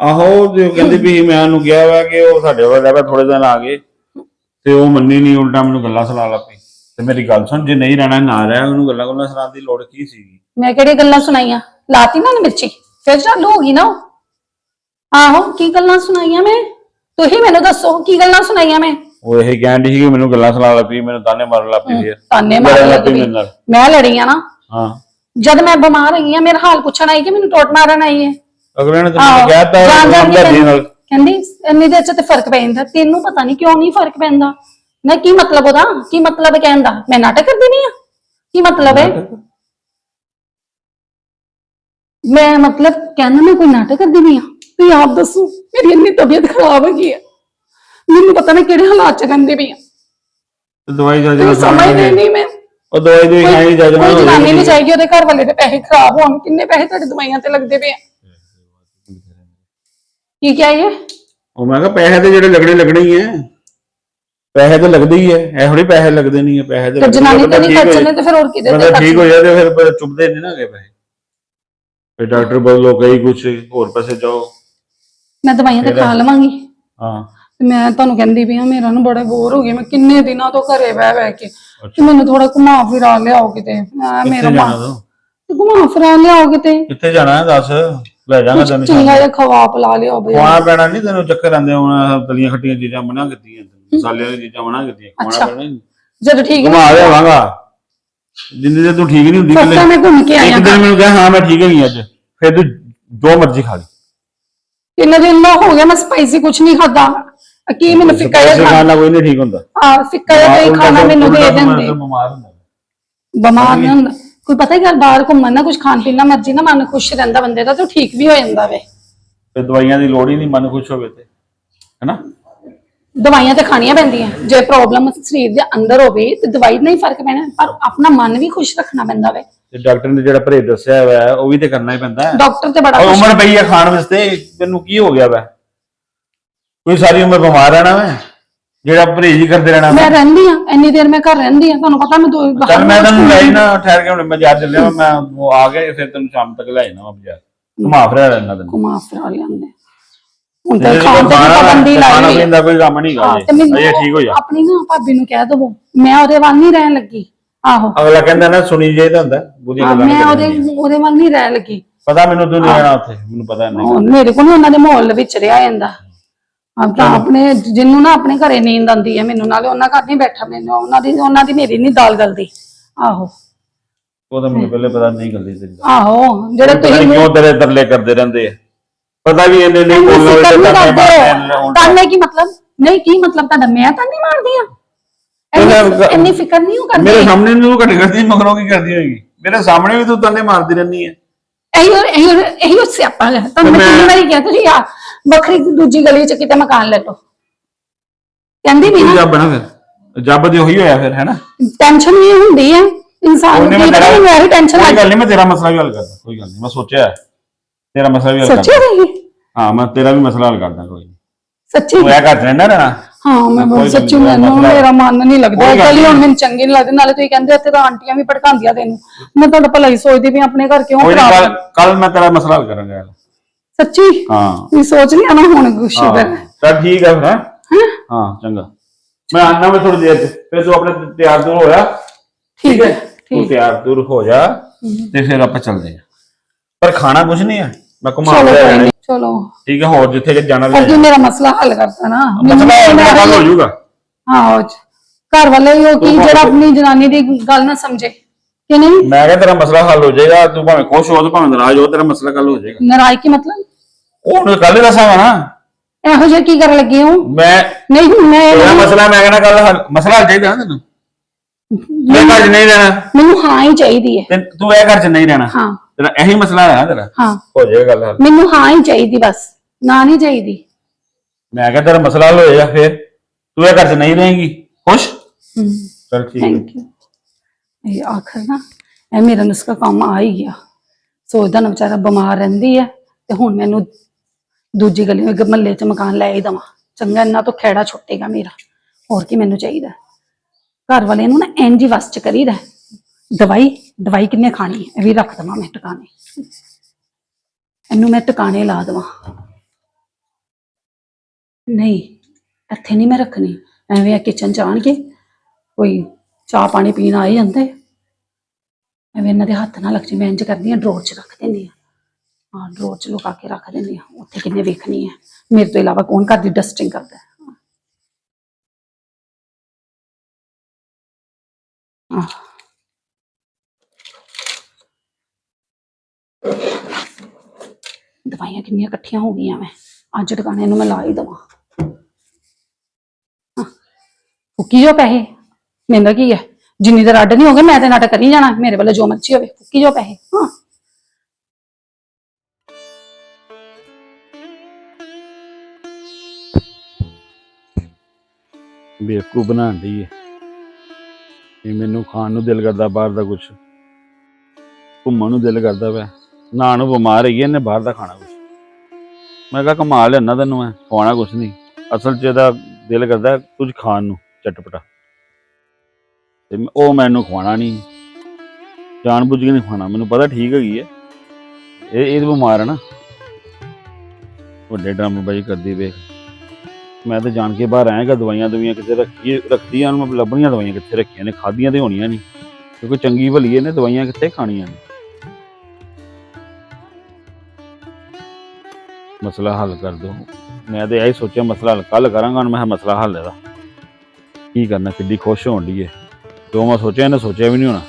ਆਹੋ ਤੇ ਉਹ ਕਹਿੰਦੇ ਵੀ ਮੈਂ ਉਹਨੂੰ ਕਿਹਾ ਵਾ ਕਿ ਉਹ ਸਾਡੇ ਵੱਲ ਰਹਿ ਥੋੜੇ ਦਿਨ ਆ ਗਏ। ਤੇ ਉਹ ਮੰਨੀ ਨਹੀਂ ਉਲਟਾ ਮੈਨੂੰ ਗੱਲਾਂ ਸੁਣਾ ਲੱਗ ਪਈ। ਤੇ ਮੇਰੀ ਗੱਲ ਸੁਣ ਜੇ ਨਹੀਂ ਰਹਿਣਾ ਨਾ ਰਹਿ ਉਹਨੂੰ ਗੱਲਾਂ ਗੱਲਾਂ ਸੁਣਾਉਣ ਦੀ ਲੋੜ ਕੀ ਸੀਗੀ? ਮੈਂ ਕਿਹੜੀ ਗੱਲਾਂ ਸੁਣਾਈਆਂ? ਲਾਤੀ ਨਾ ਉਹਨੇ ਮਿਰਚੀ। ਫਿਰ ਚਾਲੂ ਹੋ ਗਈ ਨਾ ਉਹ। ਆਹੋ ਕੀ ਗੱਲਾਂ ਸੁਣਾਈਆਂ ਮੈਂ? ਤੁਸੀਂ ਮੈਨੂੰ ਦੱਸੋ ਕੀ ਗੱਲਾਂ ਸੁਣਾਈਆਂ ਮੈਂ? ਉਹ ਇਹ ਕਹਿੰਦੀ ਸੀ ਕਿ ਮੈਨੂੰ ਗੱਲਾਂ ਸੁਣਾ ਲੱਗ ਪਈ ਮੈਨੂੰ ਤਾਨੇ ਮਾਰਨ ਲੱਗ ਪਈ ਫਿਰ ਤਾਨੇ ਮਾਰਨ ਲੱਗ ਪਈ ਮੈਂ ਲੜੀ ਆ ਨਾ। ਹਾਂ। ਜਦ ਮੈਂ ਬਿਮਾਰ ਹੈਗੀ ਆ ਮੇਰਾ ਹਾਲ ਪੁੱਛਣ ਆਈ ਕਿ ਮੈਨੂੰ ਟੋਟ ਮਾਰਨ ਆਈ ਹੈ ਅਗਲੇ ਨੇ ਤੈਨੂੰ ਕਹਿਤਾ ਤੈਨੂੰ- ਨਾਲ। ਕਹਿੰਦੀ ਇੰਨੀ ਦੇਰ ਚ ਤੇ ਫ਼ਰਕ ਪੈ ਜਾਂਦਾ। ਤੈਨੂੰ ਪਤਾ ਨਹੀਂ ਕਿਉਂ ਨਹੀਂ ਫ਼ਰਕ ਪੈਂਦਾ। ਨਾ ਕੀ ਮਤਲਬ ਉਹਦਾ? ਕੀ ਮਤਲਬ ਹੈ ਕਹਿਣ ਦਾ? ਮੈਂ ਨਾਟਕ ਕਰਦੀ ਨਹੀਂ ਆ? ਕੀ ਮਤਲਬ ਹੈ ਮੈਂ ਮਤਲਬ ਕਹਿੰਦਾ ਮੈਂ ਕੋਈ ਨਾਟਕ ਕਰਦੀ ਨਹੀਂ ਆ। ਤੁਸੀਂ ਆਪ ਦੱਸੋ ਮੇਰੀ ਇੰਨੀ ਤਬੀਅਤ ਖਰਾਬ ਹੋ ਗਈ ਹੈ ਮੈਨੂੰ ਪਤਾ ਨਹੀਂ ਕਿਹੜੇ ਹਾਲਾਤ ਚ ਰਹਿੰਦੀ ਪਈ ਆ। ਤੇ ਦਵਾਈ ਜਾ ਜਾ ਸਮਝਦੇ ਨਹੀਂ ਮੈਂ। ਉਹ ਦਵਾਈ ਦੇ ਖਾਈ ਜਾ ਕੋਈ ਜਾ ਜਨਾਨੀ ਨਹੀਂ ਚਾਹੀਦੀ ਉਹਦੇ ਘਰ ਵਾਲੇ ਦੇ ਪੈਸੇ ਖਰਾਬ ਹੋਣ ਕਿੰਨੇ ਪੈਸੇ ਤੁਹਾਡੇ ਦਵਾਈਆਂ ਤੇ ਲੱਗਦੇ ਪਏ ਆ? ਕੀ ਕਿਹਾ ਇਹ? ਉਹ ਮੈਂ ਕਿਹਾ ਪੈਸੇ ਤੇ ਜਿਹੜੇ ਲੱਗਣੇ ਲੱਗਣੇ ਹੀ ਐ ਪੈਸੇ ਤੇ ਲੱਗਦੇ ਹੀ ਐ ਇਹ ਥੋੜੀ ਪੈਸੇ ਲੱਗਦੇ ਨਹੀਂ ਐ ਪੈਸੇ ਤੇ ਜਨਾਨੀ ਤੇ ਨਹੀਂ ਖਰਚਣੇ ਤੇ ਫਿਰ ਹੋਰ ਕਿਹਦੇ ਤੇ ਠੀਕ ਹੋ ਤੇ ਫਿਰ ਚੁੱਪਦੇ ਨਹੀਂ ਨਾ ਗਏ ਪੈਸੇ। ਫਿਰ ਡਾਕਟਰ ਬਦਲੋ ਕਈ ਕੁਛ ਹੋਰ ਪਾਸੇ ਜਾਓ। ਮੈਂ ਦਵਾਈਆਂ ਤੇ ਖਾ ਲਵਾਂਗੀ। ਹਾਂ। ਤੇ ਮੈਂ ਤੁਹਾਨੂੰ ਕਹਿੰਦੀ ਵੀ ਆ ਮੇਰਾ ਨਾ ਬੜਾ ਬੋਰ ਹੋ ਗਿਆ। ਮੈਂ ਕਿੰਨੇ ਦਿਨਾਂ ਤੋਂ ਘਰੇ ਬਹਿ ਬਹਿ ਕੇ ਤੇ ਮੈਨੂੰ ਥੋੜਾ ਘੁਮਾ ਫਿਰਾ ਲਿਆਓ ਕਿਤੇ। ਮੈਂ ਮੇਰਾ ਮਾਂ ਜਾਣਾ ਘੁਮਾ ਫਿਰਾ ਲਿਆਓ ਕਿਤੇ। ਕਿੱਥੇ ਜਾਣਾ ਹੈ ਦੱਸ? ਲੈ ਜਾਗਾ ਤੈਨੂੰ ਚੰਗਾ ਜਿਹਾ ਖਵਾ ਪਿਲਾ ਲਿਆਓ ਬਈ। ਖਵਾਣਾ ਪੈਣਾ ਨਹੀਂ ਤੈਨੂੰ ਚੱਕਰ ਆਂਦੇ ਹੁਣ ਤਲੀਆਂ ਖੱਟੀਆਂ ਚੀਜ਼ਾਂ ਮਨਾ ਕੀਤੀਆਂ ਮਸਾਲੇ ਵਾਲੀ ਚੀਜ਼ਾਂ ਮਨਾ ਕੀਤੀਆਂ ਅੱਛਾ। ਪੈਣਾ ਨਹੀਂ ਜਦ ਠੀਕ ਹੈ ਘੁਮਾ ਲਿਆਵਾਂਗਾ। ਜਿੰਨੇ ਦਿਨ ਤੂੰ ਠੀਕ ਨਹੀਂ ਹੁੰਦੀ ਫਸਟਾ ਮੈਂ ਘੁੰਮ ਕੇ ਆਇਆ ਇੱਕ ਦਿਨ ਮੈਨੂੰ ਕਹਿ ਹਾਂ ਮੈਂ ਠੀਕ ਹੈਗੀ ਅੱਜ। ਫਿਰ ਤੂੰ ਜੋ ਮਰਜ਼ੀ ਖਾ ਲਈ। ਕਿੰਨੇ ਦਿਨ ਦਾ ਹੋ ਗਿਆ ਮੈਂ ਸਪਾਈਸੀ ਕੁਝ ਨਹੀਂ ਖਾਦਾ ਕੀ ਮੈਨੂੰ ਫਿੱਕਾ ਜਿਹਾ ਖਾਣ ਖਾਣਾ ਕੋਈ ਨਹੀਂ ਠੀਕ ਹੁੰਦਾ। ਆ ਫਿੱਕਾ ਜਿਹਾ ਕੋਈ ਖਾਣਾ ਮੈਨੂੰ ਦੇ ਦਿੰਦੇ। ਬਿਮਾਰ ਹੁੰਦਾ। ਬਿਮਾਰ ਨਹੀਂ ਹੁੰਦਾ। ਕੋਈ ਪਤਾ ਹੀ ਗੱਲ ਬਾਹਰ ਘੁੰਮਣ ਨਾ ਕੁਝ ਖਾਣ ਪੀਣ ਨਾਲ ਮਰਜ਼ੀ ਨਾ ਮਨ ਖੁਸ਼ ਰਹਿੰਦਾ ਬੰਦੇ ਦਾ ਤੇ ਉਹ ਠੀਕ ਵੀ ਹੋ ਜਾਂਦਾ ਵੇ। ਤੇ ਦਵਾਈਆਂ ਦੀ ਲੋੜ ਹੀ ਨਹੀਂ ਮਨ ਖੁਸ਼ ਹੋਵੇ ਤੇ ਹੈਨਾ? ਦਵਾਈਆਂ ਤੇ ਖਾਣੀਆਂ ਪੈਂਦੀਆਂ। ਜੇ ਪ੍ਰੋਬਲਮ ਸਰੀਰ ਦੇ ਅੰਦਰ ਹੋਵੇ ਤੇ ਦਵਾਈ ਨਾਲ ਹੀ ਫ਼ਰਕ ਪੈਣਾ ਪਰ ਆਪਣਾ ਮਨ ਵੀ ਖੁਸ਼ ਰੱਖਣਾ ਪੈਂਦਾ ਵੇ। ਤੇ ਡਾਕਟਰ ਨੇ ਜਿਹੜਾ ਪਰਹੇਜ਼ ਦੱਸਿਆ ਹੋਇਆ ਹੈ, ਉਹ ਵੀ ਤੇ ਕਰਨਾ ਹੀ ਪੈਂਦਾ। ਹੈ ਡਾਕਟਰ ਤੇ ਬੜਾ ਉਮਰ ਪਈ ਹੈ ਖਾਣ ਵਾਸਤੇ ਤੈਨੂੰ ਕੀ ਹੋ ਗਿਆ ਵਾ? ਕੋਈ ਸਾਰੀ ਉਮਰ ਬਿਮਾਰ ਰਹਿਣਾ ਵਾ ਜਿਹੜਾ ਪਰਹੇਜ਼ ਹੀ ਕਰਦੇ ਰਹਿਣਾ ਮੈਂ ਵਾ ਰਹਿੰਦੀ ਆ ਇੰਨੀ ਦੇਰ ਮੈਂ ਘਰ ਰਹਿੰਦੀ ਆ ਤੁਹਾਨੂੰ ਪਤਾ ਮੈਂ ਦੋ ਚੱਲ ਮੈਂ ਤੈਨੂੰ ਲੈ ਨਾ ਠਹਿਰ ਕੇ ਹੁਣ ਮੈਂ ਬਾਜ਼ਾਰ ਚੱਲਿਆ ਵਾਂ, ਮੈਂ ਉਹ ਆ ਗਿਆ ਫਿਰ ਤੈਨੂੰ ਸ਼ਾਮ ਤੱਕ ਲੈ ਜਾਣਾ ਬਾਜ਼ਾਰ। ਘੁਮਾ ਫਿਰਾ ਲੈਣਾ ਤੈਨੂੰ। ਘੁਮਾ ਫਿਰਾ ਲਿਆਂਦੇ ਹੁਣ ਤਾਂ ਖਾਣ ਤੇ ਵੀ ਖਾਣਾ- ਪਾਬੰਦੀ ਖਾਣਾ ਲਾਈ ਹੋਈ ਪੀਣ ਦਾ ਕੋਈ ਕੰਮ ਨਹੀਂ ਹਾਂ, ਗਾ ਤੇ ਮੈਨੂੰ ਇਹ ਠੀਕ ਹੋ ਜਾ। ਆਪਣੀ ਨਾ ਭਾਬੀ ਨੂੰ ਕਹਿ ਦਵੋ ਮੈਂ ਉਹਦੇ ਵੱਲ ਨਹੀਂ ਰਹਿਣ ਲੱਗੀ। ਆਹੋ। ਅਗਲਾ ਕਹਿੰਦਾ ਨਾ ਸੁਣੀ ਜੇ ਤਾਂ ਹੁੰਦਾ ਬੁਰੀ ਹਾਂ, ਗੱਲਾਂ ਮੈਂ ਨਹੀਂ ਉਹਦੇ ਕਰਨੀਆਂ। ਉਹਦੇ ਵੱਲ ਨਹੀਂ ਰਹਿਣ ਲੱਗੀ। ਪਤਾ ਮੈਨੂੰ ਤੂੰ ਨਹੀਂ ਰਹਿਣਾ ਉੱਥੇ ਮੈਨੂੰ ਪਤਾ ਨਹੀਂ ਹੁਣ ਮੇਰੇ ਕੋਲ ਨੀ ਉਹਨਾਂ ਦੇ ਮਾਹੌਲ ਵਿੱਚ ਰਿਹਾ ਜਾਂਦਾ ਤਾਂ ਆਪਣੇ ਜਿੰਨੂੰ ਨਾ ਆਪਣੇ ਘਰੇ ਨੀਂਦ ਆਉਂਦੀ ਹੈ ਮੈਨੂੰ ਨਾਲੇ ਉਹਨਾਂ ਘਰ ਨਹੀਂ ਬੈਠਾ ਮੈਨੂੰ ਉਹਨਾਂ ਦੀ ਉਹਨਾਂ ਦੀ ਮੇਰੀ ਨਹੀਂ ਦਾਲ ਗਲਦੀ। ਆਹੋ। ਉਹ ਤਾਂ ਮੈਨੂੰ ਪਹਿਲੇ ਪਤਾ ਨਹੀਂ ਗੱਲੀ ਤੇਰੀ ਦਾ ਆਹੋ ਜਿਹੜੇ ਪਤਾ ਨੀ ਤੁਸੀਂ ਕਿਉਂ ਤੇਰੇ ਤਰਲੇ ਕਰਦੇ ਰਹਿੰਦੇ ਆ। ਪਤਾ ਵੀ ਇਹਨੇ ਨਹੀਂ ਇੰਨੀ ਬੋਲਣਾ ਫਿਕਰ ਨਹੀਂ ਉਹਦੇ ਕਰਦੇ। ਤਾਨੇ ਕੀ ਮਤਲਬ? ਨਹੀਂ ਕੀ ਮਤਲਬ ਤੁਹਾਡਾ? ਮੈਂ ਤਾਂ ਨਹੀਂ ਮਾਰਦੀ ਆ। ਇੰਨੀ- ਇੰਨੀ ਫਿਕਰ ਨਹੀਂ ਉਹ ਮੇਰੇ ਕਰਦੀ ਸਾਹਮਣੇ ਨੂੰ ਘਟ ਕਰਦੀ ਮਗਰੋਂ ਕੀ ਕਰਦੀ ਹੋਏਗੀ? ਮੇਰੇ ਸਾਹਮਣੇ ਵੀ ਤੂੰ ਤਾਨੇ ਮਾਰਦੀ ਰਹਿੰਦੀ ਹੈ ਇਹੀ ਇਹੀ ਇਹੀ ਸਿਆਪਾ ਹੈ। ਤੁਹਾਨੂੰ ਮੈਂ ਮੈਂ- ਕਿੰਨੀ ਵਾਰੀ ਕਿਹਾ ਤੁਸੀਂ ਆ ਵੱਖਰੀ ਦੂਜੀ ਗਲੀ ਚ ਕਿਤੇ ਮਕਾਨ ਲੈ ਲਓ। ਕਹਿੰਦੀ ਵੀ ਤੂੰ ਨਾ ਜੱਬ ਨਾ ਫਿਰ। ਜੱਬ ਤੇ ਉਹੀ ਹੋਇਆ ਫਿਰ ਹੈਨਾ? ਟੈਨਸ਼ਨ ਵੀ ਹੁੰਦੀ ਹੈ ਇਨਸਾਨ ਨੂੰ ਪਤਾ ਮੈਨੂੰ ਇਹੀ ਟੈਨਸ਼ਨ ਕੋਈ ਗੱਲ ਨਹੀਂ ਮੈਂ ਤੇਰਾ ਮਸਲਾ ਵੀ ਹੱਲ ਕਰਦਾ ਕੋਈ ਗੱਲ ਨਹੀਂ ਮੈਂ ਸੋਚਿਆ। ਤੇਰਾ ਮਸਲਾ ਵੀ ਹੱਲ ਕਰਦਾ। ਰਹੀ ਹਾਂ ਮੈਂ ਤੇਰਾ ਵੀ ਮਸਲਾ ਹੱਲ ਕਰਦਾ ਕੋਈ ਨਹੀਂ ਸੱਚੀ? ਇਹ ਘਰ ਰਹਿਣਾ ਰਹਿਣਾ। ਹਾਂ ਮੈਂ ਗੱਲ ਸੱਚੀ ਨਹੀਂ, ਮੈਨੂੰ ਮੇਰਾ ਮਨ ਨਹੀਂ ਲੱਗਦਾ। ਕੱਲ ਹੁਣ ਨਹੀਂ। ਮੈਨੂੰ ਚੰਗੀ ਨਹੀਂ ਲੱਗਦੀ ਨਾਲੇ ਤੁਸੀਂ ਕਹਿੰਦੇ ਇੱਥੇ ਤਾਂ ਆਂਟੀਆਂ ਵੀ ਭੜਕਾਉਂਦੀਆਂ ਤੈਨੂੰ। ਮੈਂ ਤੁਹਾਡਾ ਭਲਾ ਹੀ ਸੋਚਦੀ ਵੀ ਆਪਣੇ ਘਰ ਕਿਉਂ ਨਹੀਂ ਖਰਾਬ ਕੱਲ ਮੈਂ ਤੇਰਾ ਮਸਲਾ ਹੱਲ ਕਰਾਂਗਾ। ਯਾਰ। ਸੱਚੀ? ਹਾਂ। ਵੀ ਸੋਚ ਨਹੀਂ ਆਣਾ ਹੁਣ ਸ਼ੁਕਰ ਹਾਂ। ਚੱਲ ਠੀਕ ਹੈ ਫਿਰ ਹੈਂ? ਹਾਂ? ਚੰਗਾ। ਮੈਂ ਆਨਾ ਮੈਂ ਥੋੜੀ ਦੇਰ ਚ। ਫਿਰ ਤੂੰ ਆਪਣੇ ਤਿਆਰ ਦੂਰ ਹੋਇਆ ਠੀਕ ਹੈ? ਤੂੰ ਤਿਆਰ ਦੂਰ ਹੋ ਜਾ ਤੇ ਫਿਰ ਆਪਾਂ ਚੱਲਦੇ ਹਾਂ। ਪਰ ਖਾਣਾ ਕੁਝ ਨਹੀਂ ਹੈ। ਮੈਂ ਘੁਮਾ ਲਿਆ ਚਲੋ। ਠੀਕ ਹੈ ਹੋਰ ਜਿੱਥੇ ਜਾਣਾ ਲੈ ਤੂੰ ਮੇਰਾ ਮਸਲਾ ਹੱਲ ਕਰਤਾ ਨਾ ਮਸਲਾ ਗੱਲ ਹੋ ਜਾਊਗਾ। ਹਾਂ। ਘਰ ਵਾਲੇ ਉਹ ਕੀ ਜਿਹੜਾ ਆਪਣੀ ਜਨਾਨੀ ਦੀ ਗੱਲ ਨਾ ਸਮਝੇ। ਕਿ ਨਹੀਂ? ਮੈਂ ਕਿਹਾ ਤੇਰਾ ਮਸਲਾ ਹੱਲ ਹੋ ਜਾਏਗਾ ਤੂੰ ਭਾਵੇਂ ਖੁਸ਼ ਹੋ ਤੇ ਭਾਵੇਂ ਨਾਰਾਜ਼ ਹੋ ਤੇਰਾ ਮਸਲਾ ਕੱਲ ਹੋ ਜਾਏਗਾ। ਨਾਰਾਜ਼ ਕੀ ਮਤਲਬ? ਉਹ ਹੁਣ ਕੱਲ ਦੱਸਾਂਗਾ ਨਾ। ਇਹੋ ਜਿਹਾ ਕੀ ਕਰਨ ਲੱਗੀ ਹੂੰ? ਮੈਂ ਨਹੀਂ ਹੁਣ ਮੈਂ ਤੇਰਾ ਮਸਲਾ ਮੈਂ ਕਹਿੰਦਾ ਕੱਲ ਮਸਲਾ ਹੱਲ ਚਾਹੀਦਾ ਨਾ ਤੈਨੂੰ। ਮੈਂ ਘਰ 'ਚ ਨਹੀਂ ਰਹਿਣਾ। ਮੈਨੂੰ ਹਾਂ ਹੀ ਚਾਹੀਦੀ ਹੈ। ਤੇ ਤੂੰ ਇਹ ਘਰ 'ਚ ਨਹੀਂ ਰਹਿਣਾ। ਹਾਂ। ਤੇਰਾ ਇਹੀ ਮਸਲਾ ਹੈ ਨਾ ਤੇਰਾ। ਹਾਂ। ਹੋ ਜਾਏਗਾ ਗੱਲ ਹੱਲ। ਮੈਨੂੰ ਹਾਂ ਹੀ ਚਾਹੀਦੀ ਬਸ। ਨਾ ਨਹੀਂ ਚਾਹੀਦੀ। ਮੈਂ ਕਿਹਾ ਤੇਰਾ ਮਸਲਾ ਹੱਲ ਹੋ ਜਾਏਗਾ ਫਿਰ। ਤੂੰ ਇਹ ਘਰ 'ਚ ਨਹੀਂ ਰਹੇਂਗੀ। ਖੁਸ਼? ਹਮ। ਚਲ ਠੀਕ ਹੈ। ਥੈਂਕ ਯੂ ਇਹ ਆਖਰ ਨਾ ਇਹ ਮੇਰਾ ਨੁਸਖਾ ਕੰਮ ਆ ਹੀ ਗਿਆ। ਸੋਚਦਾ ਨਾ ਵਿਚਾਰਾ ਬਿਮਾਰ ਰਹਿੰਦੀ ਹੈ ਤੇ ਹੁਣ ਮੈਨੂੰ ਦੂਜੀ ਗਲੀ ਵਿੱਚ ਮਹੱਲੇ 'ਚ ਮਕਾਨ ਲੈ ਹੀ ਦਵਾਂ। ਚੰਗਾ ਇਹਨਾਂ ਤੋਂ ਖੈੜਾ ਛੁੱਟੇਗਾ ਮੇਰਾ। ਹੋਰ ਕੀ ਮੈਨੂੰ ਚਾਹੀਦਾ? ਘਰ ਵਾਲੇ ਨੂੰ ਨਾ ਇੰਜ ਹੀ ਵਸ ਚ ਕਰੀਦਾ ਦਵਾਈ ਦਵਾਈ ਕਿੰਨੇ ਖਾਣੀ ਹੈ? ਇਹ ਵੀ ਰੱਖ ਦਵਾਂ ਮੈਂ ਟਿਕਾਣੇ। ਇਹਨੂੰ ਮੈਂ ਟਿਕਾਣੇ ਲਾ ਦਵਾਂ। ਨਹੀਂ, ਇੱਥੇ ਨਹੀਂ ਮੈਂ ਰੱਖਣੀ। ਐਵੇਂ ਆ ਕਿਚਨ ਚ ਆਣਗੇ, ਕੋਈ ਚਾਹ ਪਾਣੀ ਪੀਣ ਆਏ ਜਾਂਦੇ। ਐਵੇਂ ਇਹਨਾਂ ਦੇ ਹੱਥ ਨਾਲ ਲੱਗ ਜੇ ਮੈਂ ਇੰਜ ਕਰਦੀ ਆ ਡਰੋਰ 'ਚ ਰੱਖ ਦਿੰਦੀ ਆ ਹਾਂ ਡਰੋਰ 'ਚ ਲੁਕਾ ਕੇ ਰੱਖ ਦਿੰਦੀ ਆ ਉੱਥੇ ਕਿੰਨੇ ਵੇਖਣੀ ਹੈ ਮੇਰੇ ਤੋਂ ਇਲਾਵਾ ਕੌਣ ਘਰ ਦੀ ਡਸਟਿੰਗ ਕਰਦਾ ਹੈ? ਆਹ। ਦਵਾਈਆਂ ਕਿੰਨੀਆਂ ਇਕੱਠੀਆਂ ਹੋ ਗਈਆਂ ਮੈਂ, ਅੱਜ ਟਿਕਾਣੇ ਨੂੰ ਮੈਂ ਲਾ ਹੀ ਦਵਾਂ। ਫੁੱਕੀ ਜੋ ਪੈਸੇ ਮੈਨੂੰ ਕੀ ਹੈ? ਜਿੰਨੀ ਦੇਰ ਅੱਡ ਨਹੀਂ ਹੋਗੇ ਮੈਂ ਤੇ ਨਾਟਕ ਕਰੀ ਜਾਣਾ, ਮੇਰੇ ਵੱਲੋਂ ਜੋ ਮਰਜ਼ੀ ਹੋਵੇ, ਫੁੱਕੀ ਜੋ ਪੈਸੇ, ਹਾਂ। ਬੇਵਕੂਫ ਬਣਾਉਣ ਦੀ ਹੈ ਇਹ ਮੈਨੂੰ ਖਾਣ ਨੂੰ ਦਿਲ ਕਰਦਾ ਬਾਹਰ ਦਾ ਕੁਝ ਘੁੰਮਣ ਨੂੰ ਦਿਲ ਕਰਦਾ ਵਾ ਨਾ ਨੂੰ ਬਿਮਾਰ ਹੈਗੀ ਇਹਨੇ ਬਾਹਰ ਦਾ ਖਾਣਾ ਕੁਝ ਮੈਂ ਕਿਹਾ ਕਮਾਲ ਲੈਣਾ ਤੈਨੂੰ ਮੈਂ, ਖਵਾਉਣਾ ਕੁਝ ਨਹੀਂ। ਅਸਲ 'ਚ ਇਹਦਾ ਦਿਲ ਕਰਦਾ ਕੁਝ ਖਾਣ ਨੂੰ, ਚਟਪਟਾ। ਤੇ ਉਹ ਮੈਨੂੰ ਖਵਾਉਣਾ ਨਹੀਂ। ਜਾਣ ਬੁੱਝ ਕੇ ਨਹੀਂ ਖਵਾਉਣਾ। ਮੈਨੂੰ ਪਤਾ ਠੀਕ ਹੈਗੀ ਹੈ ਇਹ ਇਹ ਬਿਮਾਰ ਹੈ ਨਾ। ਵੱਡੇ ਡਰਾਮੇ ਕਰਦੀ ਵੇਖ। ਮੈਂ ਤਾਂ ਜਾਣ ਕੇ ਬਾਹਰ ਆਇਆਗਾ ਦਵਾਈਆਂ ਦਵਾਈਆਂ ਕਿੱਥੇ ਰੱਖੀ ਰੱਖਦੀਆਂ ਨੂੰ ਮੈਂ ਲੱਭਣੀਆਂ ਦਵਾਈਆਂ ਕਿੱਥੇ ਰੱਖੀਆਂ ਨੇ, ਖਾਧੀਆਂ ਤੇ ਹੋਣੀਆਂ ਨਹੀਂ। ਕਿਉਂਕਿ ਚੰਗੀ ਭਲੀ ਇਹਨੇ ਦਵਾਈਆਂ ਕਿੱਥੇ ਖਾਣੀਆਂ ਨੇ। ਮਸਲਾ ਹੱਲ ਕਰ ਦੋ ਮੈਂ ਤੇ ਇਹੀ ਸੋਚਿਆ ਮਸਲਾ ਹੱਲ ਕੱਲ ਕਰਾਂਗਾ, ਹੁਣ ਮੈਂ ਕਿਹਾ ਮਸਲਾ ਹੱਲ ਇਹਦਾ। ਕੀ ਕਰਨਾ, ਕਿੱਡੀ ਖੁਸ਼ ਹੋਣ ਦੀ ਹੈ ਜੋ ਮੈਂ ਸੋਚਿਆ, ਇਹਨੇ ਸੋਚਿਆ ਵੀ ਨਹੀਂ ਹੋਣਾ।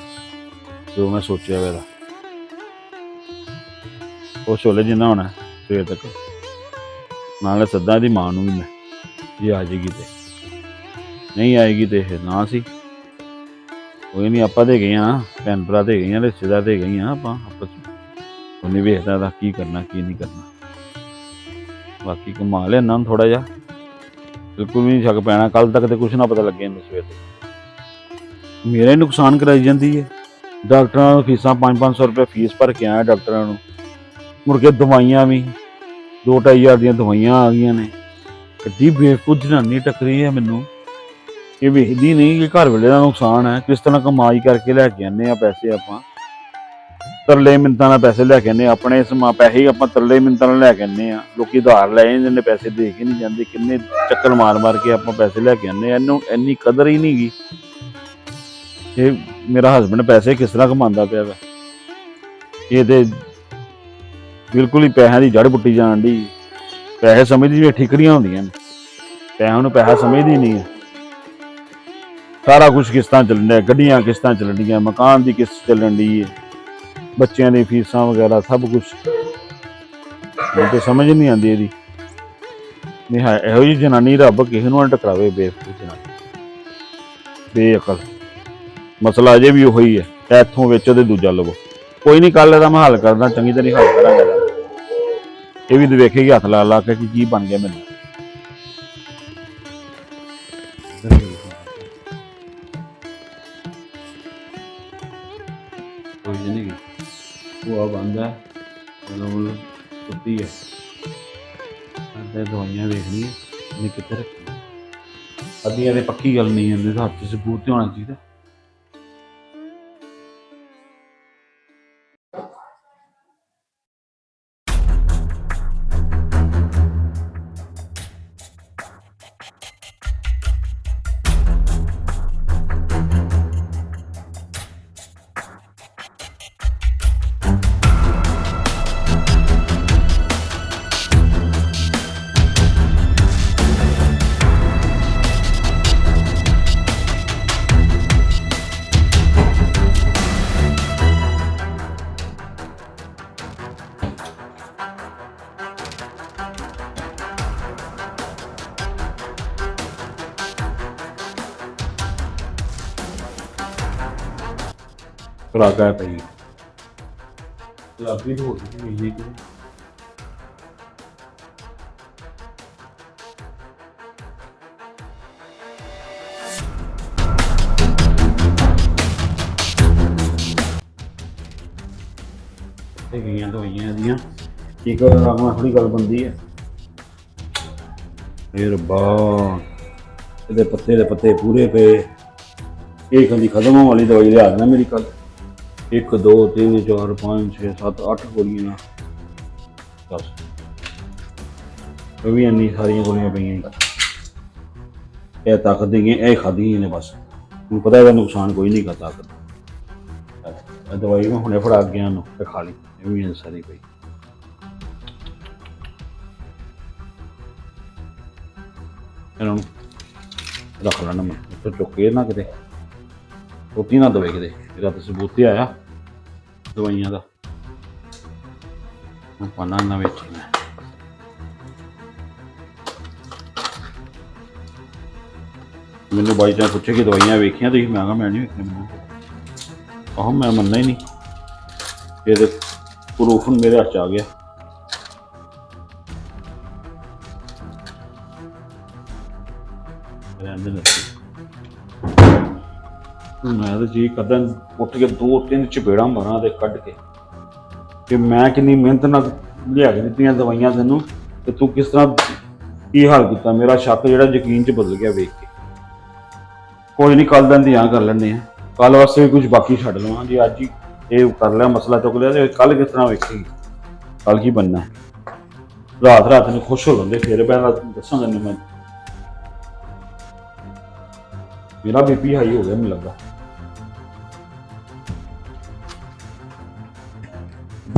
ਜੋ ਮੈਂ ਸੋਚਿਆ ਵਾ ਇਹਦਾ। ਖੁਸ਼ ਹੋਲੇ ਜਿੰਨਾ ਹੋਣਾ, ਸਵੇਰ ਤੱਕ। ਨਾਲੇ ਸੱਦਾ ਦੀ ਮਾਂ ਨੂੰ ਵੀ ਮੈਂ। ਜੇ ਆ ਜਾਏਗੀ ਤੇ? ਨਹੀਂ ਆਏਗੀ ਤੇ ਇਹ ਨਾ ਸੀ। ਕੋਈ ਨਹੀਂ, ਆਪਾਂ ਦੇ ਗਏ ਆ ਭੈਣ ਭਰਾ ਦੇ ਗਏ ਆ ਰਿਸ਼ਤੇਦਾਰ ਦੇ ਗਏ ਆ ਆਪਾਂ ਆਪਸ ਵਿੱਚ। ਉਹਨੇ ਵੇਖਦਾ ਦਾ ਕੀ ਕਰਨਾ, ਕੀ ਨਹੀਂ ਕਰਨਾ। ਬਾਕੀ ਕਮਾ ਲਿਆ ਇਹਨਾਂ ਨੂੰ ਥੋੜਾ ਜਿਹਾ। ਬਿਲਕੁਲ ਵੀ ਨਹੀਂ ਸ਼ੱਕ ਪੈਣਾ ਕੱਲ ਤੱਕ ਤੇ ਕੁਝ ਨਾ ਪਤਾ ਲੱਗੇ ਇਹਨੂੰ ਸਵੇਰ ਤੇ। ਮੇਰਾ ਹੀ ਨੁਕਸਾਨ ਕਰਾਈ ਜਾਂਦੀ ਹੈ। ਡਾਕਟਰਾਂ ਨੂੰ ਫੀਸਾਂ 5-500 ਰੁਪਏ ਫੀਸ ਭਰ ਕੇ ਆਇਆ ਡਾਕਟਰਾਂ ਨੂੰ। ਮੁੜ ਕੇ ਦਵਾਈਆਂ ਵੀ 2-2500 ਦੀਆਂ ਦਵਾਈਆਂ ਆ ਗਈਆਂ ਨੇ। ਕਿੱਡੀ ਬੇਵਕੂਫ ਜਨਾਨੀ ਟੱਕਰੀ ਹੈ ਮੈਨੂੰ। ਇਹ ਵੇਖਦੀ ਨਹੀਂ ਕਿ ਘਰ ਵੇਲੇ ਦਾ ਨੁਕਸਾਨ ਹੈ। ਕਿਸ ਤਰ੍ਹਾਂ ਕਮਾਈ ਕਰਕੇ ਲੈ ਕੇ ਆਨੇ ਆ ਪੈਸੇ ਆਪਾਂ। ਤਰਲੇ ਮਿੰਤਾਂ ਨਾਲ ਪੈਸੇ ਲੈ ਕੇ ਆਨੇ ਆਪਣੇ ਸਮਾ ਪੈਸੇ ਹੀ ਆਪਾਂ ਤਰਲੇ ਮਿੰਤਾਂ ਨਾਲ ਲੈ ਕੇ ਆਨੇ ਆ। ਲੋਕੀ ਉਧਾਰ ਲੈ ਜਾਂਦੇ ਨੇ, ਪੈਸੇ ਦੇ ਕੇ ਨਹੀਂ ਜਾਂਦੇ। ਕਿੰਨੇ ਚੱਕਰ ਮਾਰ ਮਾਰ ਕੇ ਆਪਾਂ ਪੈਸੇ ਲੈ ਕੇ ਆਨੇ ਆ। ਇਹਨੂੰ ਇੰਨੀ ਕਦਰ ਹੀ ਨਹੀਂ ਗੀ। ਇਹ ਮੇਰਾ ਹਸਬੰਡ ਪੈਸੇ ਕਿਸ ਤਰ੍ਹਾਂ ਕਮਾਉਂਦਾ ਪਿਆ ਵਾ। ਇਹ ਤੇ ਬਿਲਕੁਲ ਹੀ ਪੈਸਿਆਂ ਦੀ ਜੜ ਪੁੱਟੀ ਜਾਣ ਦੀ ਪੈਸੇ ਸਮਝਦੀ ਵੀ ਠਿਕਰੀਆਂ ਹੁੰਦੀਆਂ ਨੇ। ਪੈਸਿਆਂ ਨੂੰ ਪੈਸਾ ਸਮਝਦੀ ਨਹੀਂ ਹੈ। ਸਾਰਾ ਕੁਝ ਕਿਸ਼ਤਾਂ ਚੱਲਣ ਡਿਆ, ਗੱਡੀਆਂ ਕਿਸ਼ਤਾਂ ਚੱਲਣ ਡੀਆਂ, ਮਕਾਨ ਦੀ ਕਿਸ਼ਤ ਚੱਲਣ ਦੀ ਹੈ। ਬੱਚਿਆਂ ਦੀ ਫੀਸਾਂ ਵਗੈਰਾ ਸਭ ਕੁਝ ਮੈਨੂੰ ਤੇ ਸਮਝ ਨਹੀਂ ਆਉਂਦੀ ਇਹਦੀ। ਨਹੀਂ ਹੈ ਇਹੋ ਜਿਹੀ ਜਨਾਨੀ ਰੱਬ ਕਿਸੇ ਨੂੰ ਨਾ ਟਕਰਾਵੇ ਬੇਵਕੂਫ ਜਨਾਨੀ। ਬੇਅਕਲ। ਮਸਲਾ ਅਜੇ ਵੀ ਉਹੀ ਹੈ। ਇੱਥੋਂ ਵੇਚੋ ਤੇ ਦੂਜਾ ਲਵੋ। ਕੋਈ ਨਹੀਂ ਕੱਲ ਇਹਦਾ ਮੈਂ ਹੱਲ ਕਰਦਾ, ਚੰਗੀ ਤਰ੍ਹਾਂ ਹੱਲ ਕਰਾਂਗਾ ਇਹ ਵੀ ਤੇ ਹੱਥ ਲਾ ਲਾ ਕੇ ਕਿ ਕੀ ਬਣ ਗਿਆ ਮੈਨੂੰ। ਕੋਈ ਨਹੀਂ ਉਹ ਆ ਬੰਦਾ ਮਤਲਬ ਕੁੱਤੀ ਹੈ ਅੰਦਰ ਦਵਾਈਆਂ ਵੇਖਣੀਆਂ। ਨੇ ਕਿੱਥੇ ਰੱਖੀ ਅੱਧੀਆਂ ਦੇ ਪੱਕੀ ਗੱਲ ਨਹੀਂ ਇਹਦੇ ਹੱਥ 'ਚ ਸਬੂਤ ਤੇ ਹੋਣਾ ਚਾਹੀਦਾ। ਕਲਾਕਾਰ ਪਈ ਲਾਬੀ ਤੋਂ ਹੋਈ ਨਹੀਂ ਕਿ ਤੇ ਗਈਆਂ ਦਵਾਈਆਂ ਦੀਆਂ ਕੀ ਕਰ ਰਾਮਾ ਥੋੜੀ ਗੱਲ ਬੰਦੀ ਹੈ ਇਹ ਰੱਬਾ ਇਹਦੇ ਪੱਤੇ ਦੇ ਪੱਤੇ ਪੂਰੇ ਪਏ। ਇਹ ਕਹਿੰਦੀ ਖਤਮ ਹੋਣ ਵਾਲੀ ਦਵਾਈ ਲਿਆ ਦੇਣਾ ਮੇਰੀ ਕੱਲ 1 2 3 4 5 6 7 8 ਗੋਲੀਆਂ ਬਸ। ਉਹ ਵੀ ਇੰਨੀ ਸਾਰੀਆਂ ਗੋਲੀਆਂ ਪਈਆਂ ਸੀ। ਇਹ ਤਾਕਤ ਦੀਆਂ ਇਹ ਖਾਧੀਆਂ ਨੇ ਬਸ। ਮੈਨੂੰ ਪਤਾ ਇਹਦਾ ਨੁਕਸਾਨ ਕੋਈ ਨਹੀਂ ਕਰਦਾ ਤਾਕਤ ਇਹ ਦਵਾਈ ਮੈਂ ਹੁਣੇ ਫੜਾ ਗਿਆ ਨੂੰ, ਤੇ ਖਾ ਲਈ। ਇਹ ਵੀ ਇੰਨੀ ਸਾਰੀ ਪਈ। ਇਹਨਾਂ ਨੂੰ ਰੱਖ ਲੈਣਾ ਮੈਂ। ਉੱਥੇ ਕੇ ਨਾ ਕਿਤੇ। ਰੋਟੀ ਨਾ ਦਵੇ ਕਿਤੇ। ਇਹਦਾ ਤਾਂ ਸਬੂਤ ਹੀ ਆਇਆ ਦਵਾਈਆਂ ਦਾ। ਹੁਣ ਪਾਣਾ ਨਾ ਵਿੱਚ ਮੈਂ। ਮੈਨੂੰ ਬਾਈ ਚਾਂ ਪੁੱਛੇ ਕਿ ਦਵਾਈਆਂ ਵੇਖੀਆਂ ਤੁਸੀਂ? ਮੈਂ ਕਿਹਾ ਮੈਂ ਨਹੀਂ ਵੇਖੀਆਂ ਮੈਨੂੰ। ਆਹ, ਮੈਂ ਮੰਨਣਾ ਹੀ ਨਹੀਂ। ਇਹਦੇ ਪ੍ਰੂਫ ਮੇਰੇ ਹੱਥ 'ਚ ਆ ਗਿਆ। ਜੀ ਕਦਨ ਉੱਠ ਕੇ ਦੋ ਤਿੰਨ ਚਪੇੜਾਂ ਮਾਰਾਂ ਤੇ ਕੱਢ ਕੇ। ਕਿ ਮੈਂ ਕਿੰਨੀ ਮਿਹਨਤ ਨਾਲ ਲਿਆ ਕੇ ਦਿੱਤੀਆਂ ਦਵਾਈਆਂ ਤੈਨੂੰ ਤੇ ਤੂੰ ਕਿਸ ਤਰ੍ਹਾਂ ਕੀ ਹਾਲ ਕੀਤਾ? ਮੇਰਾ ਸ਼ੱਕ ਜਿਹੜਾ ਯਕੀਨ 'ਚ ਬਦਲ ਗਿਆ ਵੇਖ ਕੇ। ਕੋਈ ਨਹੀਂ ਕੱਲ ਦਾ ਦੀਆਂ ਕਰ ਲੈਣੇ ਆ ਕੱਲ ਵਾਸਤੇ ਵੀ ਕੁਝ ਬਾਕੀ ਛੱਡ ਲਵਾਂ। ਜੇ ਅੱਜ ਹੀ ਇਹ ਕਰ ਲਿਆ, ਮਸਲਾ ਚੁੱਕ ਲਿਆ ਤੇ ਕੱਲ ਕਿਸ ਤਰ੍ਹਾਂ ਵੇਖੇਗੀ ਕੱਲ ਕੀ ਬੰਨਾ ਰਾਤ ਰਾਤ ਨੂੰ ਖੁਸ਼ ਹੋ ਲੈਂਦੇ ਫਿਰ ਮੈਂ ਦੱਸਾਂਗਾ ਤੈਨੂੰ ਮੈਂ। ਮੇਰਾ ਬੀਪੀ ਹਾਈ ਹੋ ਗਿਆ, ਮੈਨੂੰ ਲੱਗਦਾ।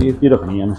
ਬੀਪੀ ਰੱਖਣੀ ਆ ਮੈਂ